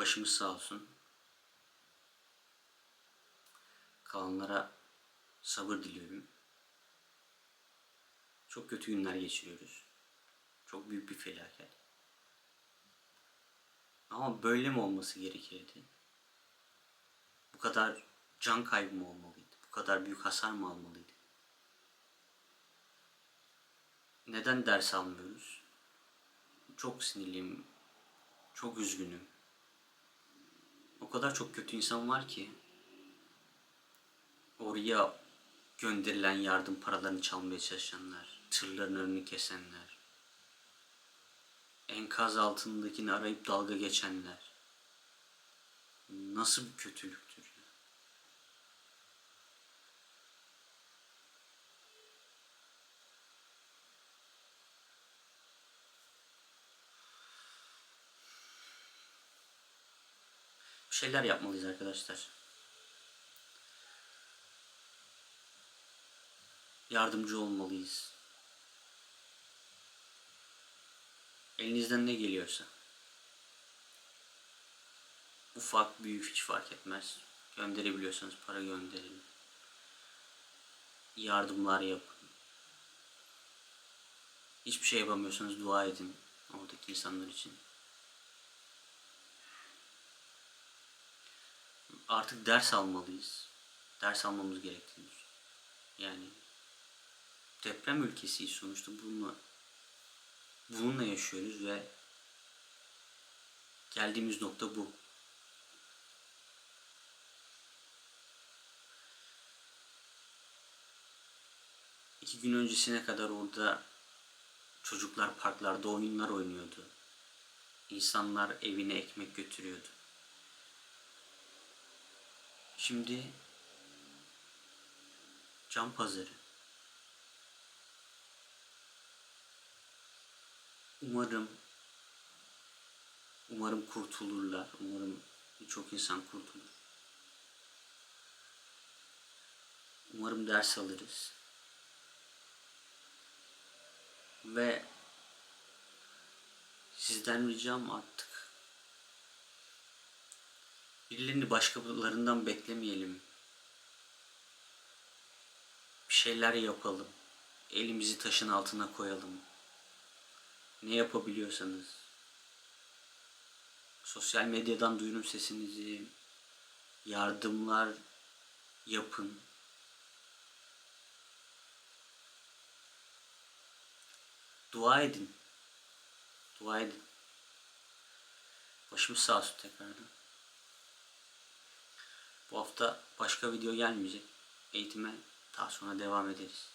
Başımız sağ olsun. Kalanlara sabır diliyorum. Çok kötü günler geçiriyoruz. Çok büyük bir felaket. Ama böyle mi olması gerekirdi? Bu kadar can kaybı mı olmalıydı? Bu kadar büyük hasar mı almalıydı? Neden ders almıyoruz? Çok sinirliyim. Çok üzgünüm. O kadar çok kötü insan var ki oraya gönderilen yardım paralarını çalmaya çalışanlar, tırların önünü kesenler, enkaz altındakini arayıp dalga geçenler. Nasıl bir kötülüktür Bir şeyler yapmalıyız arkadaşlar. Yardımcı olmalıyız. Elinizden ne geliyorsa. Ufak, büyük hiç fark etmez. Gönderebiliyorsanız para gönderin. Yardımlar yapın. Hiçbir şey yapamıyorsanız dua edin oradaki insanlar için. Artık ders almalıyız. Ders almamız gerektiğini. Yani deprem ülkesiyiz sonuçta bununla bununla yaşıyoruz ve geldiğimiz nokta bu. İki gün öncesine kadar orada çocuklar parklarda oyunlar oynuyordu. İnsanlar evine ekmek götürüyordu. Şimdi can pazarı. Umarım umarım kurtulurlar. Umarım birçok insan kurtulur. Umarım ders alırız. Ve sizden ricam artık birilerini başkalarından beklemeyelim. Bir şeyler yapalım. Elimizi taşın altına koyalım. Ne yapabiliyorsanız. Sosyal medyadan duyurun sesinizi. Yardımlar yapın. Dua edin. Dua edin. Başımız sağ olsun tekrardan. Bu hafta başka video gelmeyecek. Eğitime daha sonra devam ederiz.